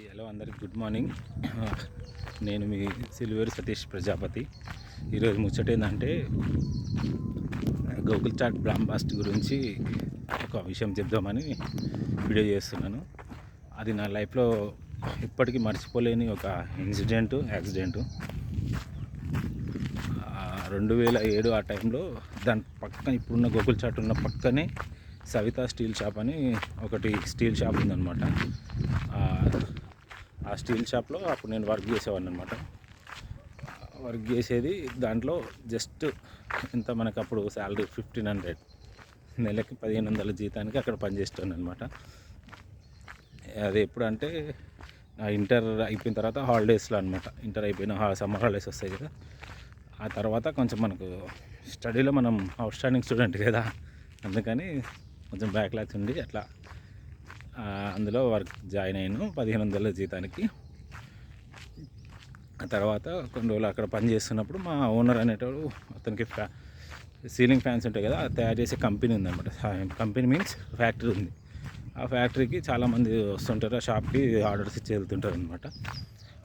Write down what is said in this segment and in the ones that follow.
Hello అందరికి good morning. నేను మీ సిల్వేరు సతీష్ ప్రజాపతి. ఈరోజు ముచ్చట ఏంటంటే గూగుల్ చాట్ బ్రాంబాస్ట్ గురించి ఒక విషయం చెప్దామని వీడియో చేస్తున్నాను. అది నా లైఫ్లో ఇప్పటికీ మర్చిపోలేని ఒక ఇన్సిడెంట్ యాక్సిడెంట్. రెండు వేల ఏడు ఆ టైంలో దాని పక్కన ఇప్పుడున్న గోకుల్ చాట్ ఉన్న పక్కనే సవిత స్టీల్ షాప్ అని ఒకటి స్టీల్ షాప్ ఉందన్నమాట. ఆ స్టీల్ షాప్లో అప్పుడు నేను వర్క్ చేసేవాడిని అనమాట వర్క్ చేసేది దాంట్లో జస్ట్ ఇంత మనకు అప్పుడు శాలరీ ఫిఫ్టీన్ హండ్రెడ్. నెలకి పదిహేను వందల జీతానికి అక్కడ పనిచేస్తాను అనమాట అది ఎప్పుడంటే నా ఇంటర్ అయిపోయిన తర్వాత హాలిడేస్లో అనమాట ఇంటర్ అయిపోయిన సమ్మర్ హాలిడేస్ వస్తాయి కదా. ఆ తర్వాత కొంచెం మనకు స్టడీలో మనం అవుట్ స్టాండింగ్ స్టూడెంట్ కదా. అందుకని కొంచెం బ్యాక్లాగ్స్ ఉండి అట్లా అందులో వర్క్ జాయిన్ అయ్యాను పదిహేను వందల జీతానికి. తర్వాత కొన్ని రోజులు అక్కడ పని చేస్తున్నప్పుడు మా ఓనర్ అనేటోడు అతనికి ఫ్యా సీలింగ్ ఫ్యాన్స్ ఉంటాయి కదా తయారు చేసే కంపెనీ ఉందన్నమాట. కంపెనీ మీన్స్ ఫ్యాక్టరీ ఉంది. ఆ ఫ్యాక్టరీకి చాలామంది వస్తుంటారు ఆ షాప్కి ఆర్డర్స్ ఇచ్చి వెళ్తుంటారు అనమాట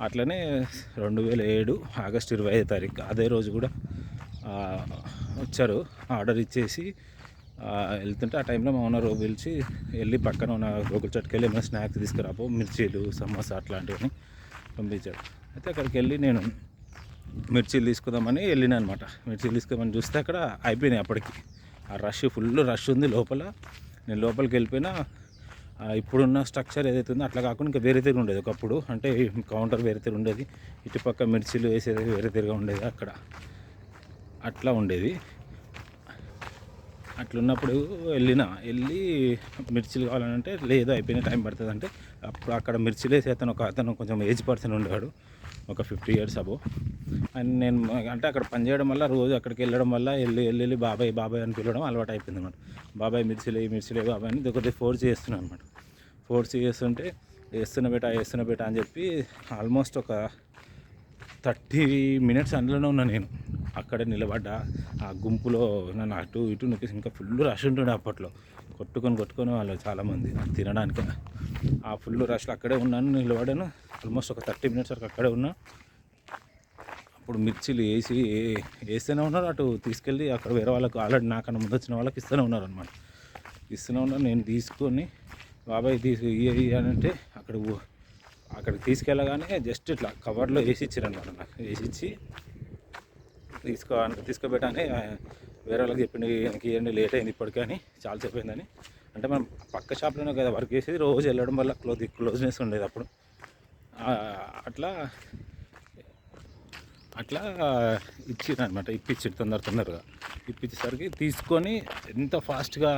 అట్లనే రెండు వేల ఏడు ఆగస్టు ఇరవై ఐదు తారీఖు అదే రోజు కూడా వచ్చారు. ఆర్డర్ ఇచ్చేసి వెళ్తుంటే ఆ టైంలో మా ఓనర్ పిలిచి వెళ్ళి పక్కన ఉన్న గోకుల చట్టుకు వెళ్ళి ఏమైనా స్నాక్స్ తీసుకురాపో మిర్చీలు సమోసా అట్లాంటివని పంపించాడు. అయితే అక్కడికి వెళ్ళి నేను మిర్చీలు తీసుకుందామని వెళ్ళిన అనమాట మిర్చీలు తీసుకోమని చూస్తే అక్కడ అయిపోయినాయి అప్పటికి. ఆ రష్ ఫుల్ రష్ ఉంది లోపల. నేను లోపలికి వెళ్ళిపోయినా ఇప్పుడున్న స్ట్రక్చర్ ఏదైతే ఉందో అట్లా కాకుండా ఇంకా వేరే తీరు ఉండేది. ఒకప్పుడు అంటే కౌంటర్ వేరే తీరు ఉండేది. ఇటుపక్క మిర్చీలు వేసేది వేరే తీరుగా ఉండేది అక్కడ. అట్లా ఉండేది. అట్లున్నప్పుడు వెళ్ళిన వెళ్ళి మిర్చిలు కావాలంటే లేదు అయిపోయిన టైం పడుతుంది అంటే అప్పుడు అక్కడ మిర్చిలు వేసి అతను ఒక అతను కొంచెం ఏజ్ పర్సన్ ఉండేవాడు ఒక ఫిఫ్టీ ఇయర్స్ అబో అండ్ నేను అంటే అక్కడ పని చేయడం వల్ల రోజు అక్కడికి వెళ్ళడం వల్ల వెళ్ళి వెళ్ళి వెళ్ళి బాబాయ్ బాబాయ్ అని పిలవడం అలవాటు అయిపోయింది అనమాట బాబాయ్ మిర్చిలే మిర్చిలే బాబాయ్ అని కొద్దిగా ఫోర్స్ చేస్తున్నాను అనమాట ఫోర్స్ చేస్తుంటే వేస్తున్న బేట వేస్తున్న బేట అని చెప్పి ఆల్మోస్ట్ ఒక థర్టీ మినిట్స్ అందులోనే ఉన్నా నేను. అక్కడే నిలబడ్డా. ఆ గుంపులో నన్ను అటు ఇటు నొక్కేసి ఇంకా ఫుల్ రష్ ఉంటుండే అప్పట్లో. కొట్టుకొని కొట్టుకొని వాళ్ళు చాలామంది తినడానికి. ఆ ఫుల్ రష్లో అక్కడే ఉన్నాను నిలబడాను. ఆల్మోస్ట్ ఒక థర్టీ మినిట్స్ వరకు అక్కడే ఉన్నా. అప్పుడు మిర్చిలు వేసి వేస్తూనే ఉన్నారు. అటు తీసుకెళ్ళి అక్కడ వేరే వాళ్ళకు ఆల్రెడీ నాకన్నా ముందు వచ్చిన వాళ్ళకి ఇస్తూనే ఉన్నారు అనమాట ఇస్తూనే ఉన్నారు నేను తీసుకొని బాబాయ్ తీసు ఇయ్య అని అంటే అక్కడ అక్కడికి తీసుకెళ్ళగానే జస్ట్ ఇట్లా కవర్లో వేసి ఇచ్చారనమాట నాకు. వేసి ఇచ్చి తీసుకో తీసుకోబెట్టని వేరే వాళ్ళకి చెప్పింది వెనక్కి ఇవ్వండి లేట్ అయింది ఇప్పటికీ అని చాలా చెప్పిందని అంటే మనం పక్క షాప్లోనే కదా వర్క్ చేసేది రోజు వెళ్ళడం వల్ల క్లోజ్ క్లోజ్నెస్ ఉండేది అప్పుడు. అట్లా అట్లా ఇచ్చింది అనమాట ఇప్పించింది తొందర తొందరగా. ఇప్పించేసరికి తీసుకొని ఎంత ఫాస్ట్గా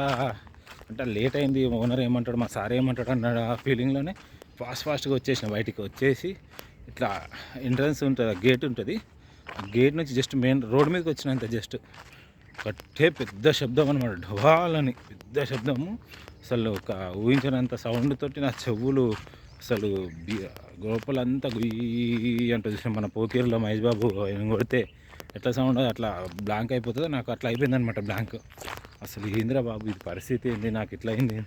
అంటే లేట్ అయింది ఓనర్ ఏమంటాడు మా సార్ ఏమంటాడు అన్న ఫీలింగ్లోనే ఫాస్ట్ ఫాస్ట్గా వచ్చేసిన బయటికి. వచ్చేసి ఇట్లా ఎంట్రన్స్ ఉంటుంది గేట్ ఉంటుంది. ఆ గేట్ నుంచి జస్ట్ మెయిన్ రోడ్ మీదకి వచ్చినంత జస్ట్ కట్టే పెద్ద శబ్దం అనమాట ఢవాలని పెద్ద శబ్దము. అసలు ఒక ఊహించినంత సౌండ్ తోటి నా చెవులు అసలు గోపలంతా గుయ్యి అంటే చూసిన. మన పోకీరులో మహేష్ బాబు ఆయన కొడితే ఎట్లా సౌండ్ అట్లా బ్లాంక్ అయిపోతుందో నాకు అట్లా అయిపోయింది అనమాట బ్లాంక్ అసలు ఏందిరా బాబు ఇది పరిస్థితి ఏంది? నాకు ఇట్లా అయింది?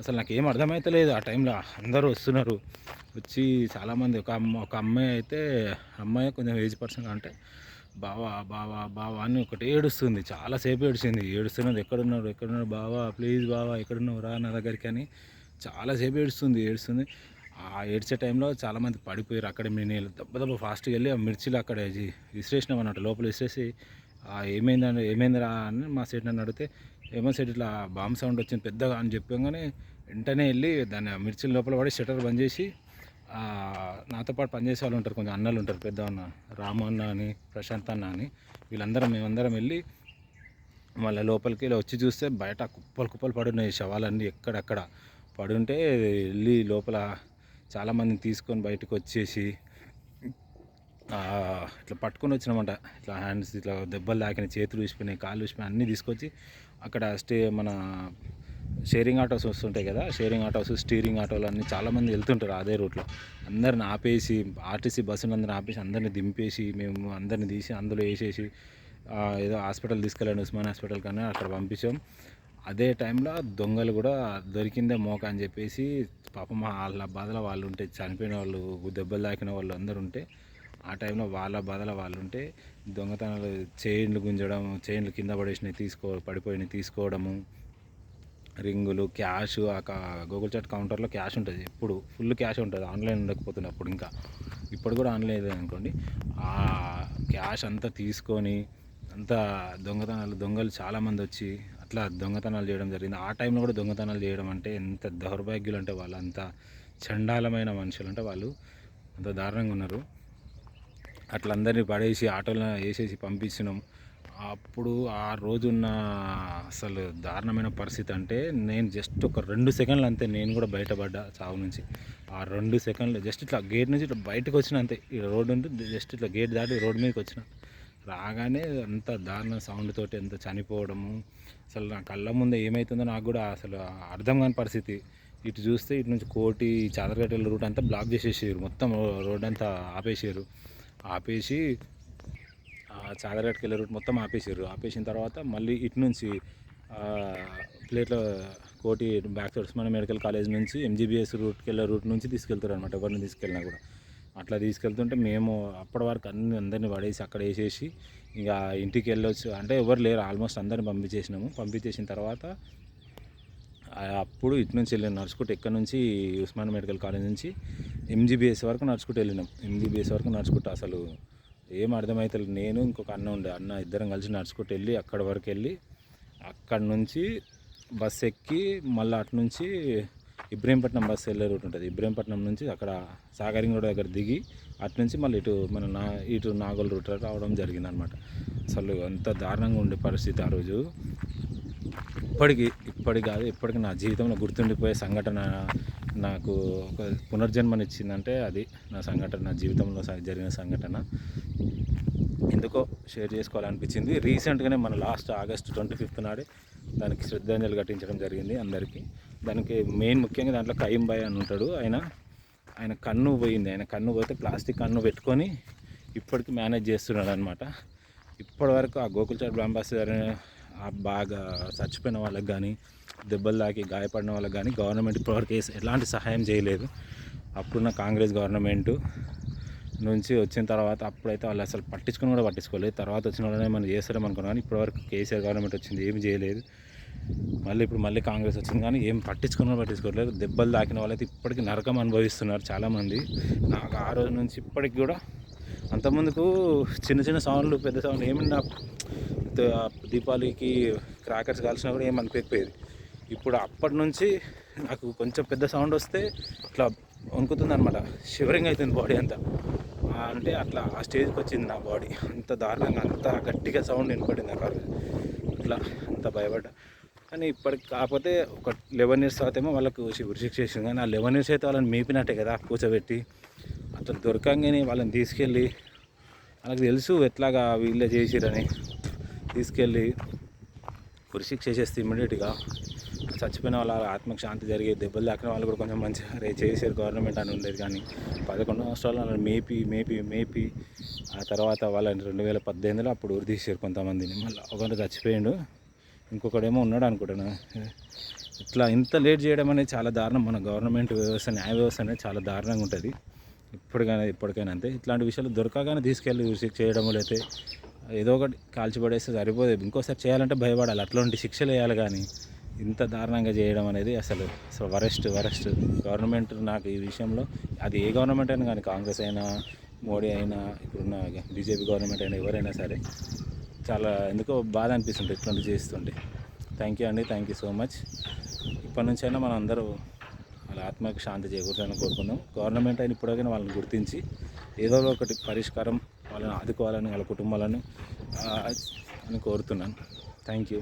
అసలు నాకు ఏం అర్థమవుతలేదు ఆ టైంలో అందరూ వస్తున్నారు. వచ్చి చాలామంది ఒక అమ్మ ఒక అమ్మాయి అయితే అమ్మాయి కొంచెం ఏజ్ పర్సన్గా అంటే బావా బావా బావా అని ఒకటి ఏడుస్తుంది. చాలాసేపు ఏడిచింది. ఏడుస్తున్నది ఎక్కడున్నాడు ఎక్కడున్నాడు బావా ప్లీజ్ బావా ఎక్కడున్నావు? రా నా దగ్గరికి అని చాలాసేపు ఏడుస్తుంది ఏడుస్తుంది. ఆ ఏడ్చే టైంలో చాలామంది పడిపోయారు. అక్కడ నేను దెబ్బ దెబ్బ ఫాస్ట్గా వెళ్ళి ఆ మిర్చిలు అక్కడ విసిరేసినాం అన్నట్టు లోపల విసిరేసి ఏమైందని ఏమైందిరా అని మా సెట్ నన్ను అడిగితే ఏమో సెట్ ఇట్లా బాంబ్ సౌండ్ వచ్చింది పెద్దగా అని చెప్పగానే వెంటనే వెళ్ళి దాన్ని మిర్చి మిర్చిల లోపల పడి షటర్ బంద్ చేసి నాతో పాటు పనిచేసే వాళ్ళు ఉంటారు కొంచెం అన్నలు ఉంటారు పెద్ద అన్న రాము అన్న అని ప్రశాంత్ అన్న అని వీళ్ళందరం మేమందరం వెళ్ళి మళ్ళీ లోపలికి వెళ్ళి వచ్చి చూస్తే బయట కుప్పలు కుప్పలు పడున్నాయి శవాలన్నీ ఎక్కడెక్కడ పడుంటే వెళ్ళి లోపల చాలామందిని తీసుకొని బయటకు వచ్చేసి ఇట్లా పట్టుకొని వచ్చినామంట. ఇట్లా హ్యాండ్స్ ఇట్లా దెబ్బలు తాకిన చేతులు ఊసిపోయినాయి కాళ్ళు ఊసిపోయినాయి అన్నీ తీసుకొచ్చి అక్కడ స్టే మన షేరింగ్ ఆటోస్ వస్తుంటాయి కదా షేరింగ్ ఆటోస్ స్టీరింగ్ ఆటోలు అన్నీ చాలామంది వెళ్తుంటారు అదే రూట్లో అందరిని ఆపేసి ఆర్టీసీ బస్సులు అందరిని ఆపేసి అందరిని దింపేసి మేము అందరిని తీసి అందులో వేసేసి ఏదో హాస్పిటల్ తీసుకెళ్ళండి ఉస్మాన్ హాస్పిటల్ కానీ అక్కడ పంపించాం. అదే టైంలో దొంగలు కూడా దొరికిందే మోక అని చెప్పేసి పాపం వాళ్ళ బాధలో వాళ్ళు ఉంటే చనిపోయిన వాళ్ళు దెబ్బలు తాకిన వాళ్ళు అందరూ ఉంటే ఆ టైంలో వాళ్ళ బదల వాళ్ళు ఉంటే దొంగతనాలు చైన్లు గుంజడం చైన్లు కింద పడేసినవి తీసుకో పడిపోయినవి తీసుకోవడము రింగులు క్యాష్ ఆ గూగుల్ చాట్ కౌంటర్లో క్యాష్ ఉంటుంది. ఎప్పుడు ఫుల్ క్యాష్ ఉంటుంది. ఆన్లైన్ ఉండకపోతుంది అప్పుడు ఇంకా. ఇప్పుడు కూడా ఆన్లైన్ అనుకోండి. ఆ క్యాష్ అంతా తీసుకొని అంతా దొంగతనాలు దొంగలు చాలామంది వచ్చి అట్లా దొంగతనాలు చేయడం జరిగింది. ఆ టైంలో కూడా దొంగతనాలు చేయడం అంటే ఎంత దౌర్భాగ్యులు అంటే వాళ్ళు అంత చండాలమైన మనుషులు అంటే వాళ్ళు అంత దారుణంగా ఉన్నారు. అట్లా అందరినీ పడేసి ఆటోలో వేసేసి పంపించినాం అప్పుడు ఆ రోజున్న అసలు దారుణమైన పరిస్థితి అంటే నేను జస్ట్ ఒక రెండు సెకండ్లు అంతే నేను కూడా బయటపడ్డా చావు నుంచి. ఆ రెండు సెకండ్లు జస్ట్ ఇట్లా గేట్ నుంచి ఇట్లా బయటకు వచ్చిన అంతే. ఈ రోడ్డు ఉంటే జస్ట్ ఇట్లా గేట్ దాటి రోడ్డు మీదకి వచ్చిన. రాగానే అంత దారుణ సౌండ్ తోటి ఎంత చనిపోవడము. అసలు నా కళ్ళ ముందు ఏమవుతుందో నాకు కూడా అసలు అర్థం కాని పరిస్థితి. ఇటు చూస్తే ఇటు నుంచి కోటి చాదరగట్టెల రూట్ అంతా బ్లాక్ చేసేసారు. మొత్తం రోడ్ అంతా ఆపేసారు. ఆపేసి ఆ వెళ్ళే రూట్ మొత్తం ఆపేసారు ఆపేసిన తర్వాత మళ్ళీ ఇటు నుంచి ప్లేట్ల Koti back side Osmania medical college నుంచి ఎంజీబీఎస్ రూట్కి వెళ్ళే రూట్ నుంచి తీసుకెళ్తారు అనమాట ఎవరిని తీసుకెళ్ళినా కూడా. అట్లా తీసుకెళ్తుంటే మేము అప్పటి వరకు అన్ని అందరిని పడేసి అక్కడ వేసేసి ఇక ఇంటికి వెళ్ళొచ్చు. అంటే ఎవరు లేరు ఆల్మోస్ట్ అందరిని పంపించేసినాము. పంపించేసిన తర్వాత అప్పుడు ఇటు నుంచి వెళ్ళాను. నడుచుకుంటూ ఎక్కడి నుంచి? ఉస్మాన్ మెడికల్ కాలేజ్ నుంచి ఎంజీబీఎస్ వరకు నడుచుకుంటూ వెళ్ళినాం. ఎంజీబీఎస్ వరకు నడుచుకుంటూ అసలు ఏం అర్థమవుతలేదు నేను ఇంకొక అన్న ఉండే అన్న ఇద్దరం కలిసి నడుచుకుంటూ వెళ్ళి అక్కడ వరకు వెళ్ళి అక్కడ నుంచి బస్ ఎక్కి మళ్ళీ అటు నుంచి ఇబ్రహీంపట్నం బస్సు వెళ్ళే రూట్ ఉంటుంది. ఇబ్రహీంపట్నం నుంచి అక్కడ సాగరింగ్ రోడ్ దగ్గర దిగి అటు నుంచి మళ్ళీ ఇటు మన నా ఇటు నాగోల్ రూట్ రావడం జరిగింది అనమాట అసలు అంత దారుణంగా ఉండే పరిస్థితి ఆ రోజు. ఇప్పటికి ఇప్పటికి కాదు ఇప్పటికి నా జీవితంలో గుర్తుండిపోయే సంఘటన నాకు ఒక పునర్జన్మనిచ్చిందంటే అది నా సంఘటన నా జీవితంలో స- జరిగిన సంఘటన. ఎందుకో షేర్ చేసుకోవాలనిపించింది. రీసెంట్గానే మన లాస్ట్ ఆగస్ట్ ట్వంటీ ఫిఫ్త్ నాడే దానికి శ్రద్ధాంజలి ఘటించడం జరిగింది అందరికీ. దానికి మెయిన్ ముఖ్యంగా దాంట్లో కయ్యం బాయ్ అని ఉంటాడు. ఆయన ఆయన కన్ను పోయింది. ఆయన కన్ను పోతే ప్లాస్టిక్ కన్ను పెట్టుకొని ఇప్పటికి మేనేజ్ చేస్తున్నాడు అనమాట ఇప్పటివరకు ఆ గోకుల్చార్ బ్రాంబాసిడర్ బాగా చచ్చిపోయిన వాళ్ళకి కానీ దెబ్బలు తాకి గాయపడిన వాళ్ళకి కానీ గవర్నమెంట్ ఇప్పటివరకు ఎలాంటి సహాయం చేయలేదు. అప్పుడున్న కాంగ్రెస్ గవర్నమెంట్ నుంచి వచ్చిన తర్వాత అప్పుడైతే వాళ్ళు అసలు పట్టించుకుని కూడా పట్టించుకోలేదు. తర్వాత వచ్చిన వాళ్ళనే మనం చేస్తారేమో అనుకున్నాను కానీ ఇప్పటివరకు కేసీఆర్ గవర్నమెంట్ వచ్చింది ఏమి చేయలేదు. మళ్ళీ ఇప్పుడు మళ్ళీ కాంగ్రెస్ వచ్చింది కానీ ఏం పట్టించుకుని కూడా పట్టించుకోవట్లేదు దెబ్బలు తాకిన వాళ్ళైతే ఇప్పటికీ నరకం అనుభవిస్తున్నారు చాలామంది. నాకు ఆ రోజు నుంచి ఇప్పటికి కూడా అంతకుముందుకు చిన్న చిన్న సౌండ్లు పెద్ద సౌండ్లు ఏమన్నా దీపావళికి క్రాకర్స్ కాల్చినా కూడా ఏమనిపించకపోయేది ఇప్పుడు అప్పటి నుంచి నాకు కొంచెం పెద్ద సౌండ్ వస్తే ఇట్లా వణుకుతుంది అనమాట షివరింగ్ అవుతుంది బాడీ అంతా. అంటే అట్లా ఆ స్టేజ్కి వచ్చింది నా బాడీ అంత దారుణంగా అంత గట్టిగా సౌండ్ వినపడింది నాకు. ఇట్లా అంత భయపడ్డా. కానీ ఇప్పటికి కాకపోతే ఒక లెవెన్ ఇయర్స్ తర్వాత ఏమో వాళ్ళకు శిక్ష చేసింది. కానీ ఆ లెవెన్ ఇయర్స్ అయితే వాళ్ళని మేపినట్టే కదా కూర్చోబెట్టి. అట్లా దొరకంగానే వాళ్ళని తీసుకెళ్ళి వాళ్ళకి తెలుసు ఎట్లాగా వీళ్ళే చేసిరని తీసుకెళ్ళి ఉరిశిక్ష చేసేస్తే ఇమ్మీడియట్గా చచ్చిపోయిన వాళ్ళ ఆత్మకు శాంతి జరిగే దెబ్బలు తాకిన వాళ్ళు కూడా కొంచెం మంచిగా రే చేసారు గవర్నమెంట్ అని ఉండేది కానీ పదకొండు సంవత్సరాలు వాళ్ళని మేపి మేపి మేపి ఆ తర్వాత వాళ్ళని రెండు వేల పద్దెనిమిదిలో అప్పుడు ఊరు తీసారు కొంతమందిని. మళ్ళీ ఒకరు చచ్చిపోయిండు ఇంకొకడేమో ఉన్నాడు అనుకుంటాను ఇట్లా ఇంత లేట్ చేయడం అనేది చాలా దారుణం. మన గవర్నమెంట్ వ్యవస్థ న్యాయ వ్యవస్థ అనేది చాలా దారుణంగా ఉంటుంది. ఇప్పటికైనా ఇప్పటికైనా అంతే. ఇట్లాంటి విషయాలు దొరకగానే తీసుకెళ్ళి చేయడం లేకపోతే ఏదో ఒకటి కాల్చిపడేస్తే సరిపోదు. ఇంకోసారి చేయాలంటే భయపడాలి. అట్లాంటి శిక్షలు వేయాలి కానీ ఇంత దారుణంగా చేయడం అనేది అసలు అసలు వరెస్ట్ వరెస్ట్. గవర్నమెంట్ నాకు ఈ విషయంలో అది ఏ గవర్నమెంట్ అయినా కానీ కాంగ్రెస్ అయినా మోడీ అయినా ఇప్పుడున్న బీజేపీ గవర్నమెంట్ అయినా ఎవరైనా సరే చాలా ఎందుకో బాధ అనిపిస్తుంది ఇట్లాంటి చేస్తుంటే. థ్యాంక్ యూ అండి. థ్యాంక్ యూ సో మచ్ ఇప్పటి నుంచి అయినా మనం అందరూ వాళ్ళ ఆత్మకి శాంతి చేకూర్చాలని కోరుకుందాం. గవర్నమెంట్ అయిన ఇప్పటికైనా వాళ్ళని గుర్తించి ఏదో ఒకటి పరిష్కారం వాళ్ళని ఆదుకోవాలని వాళ్ళ కుటుంబాలను అని కోరుతున్నాను. Thank you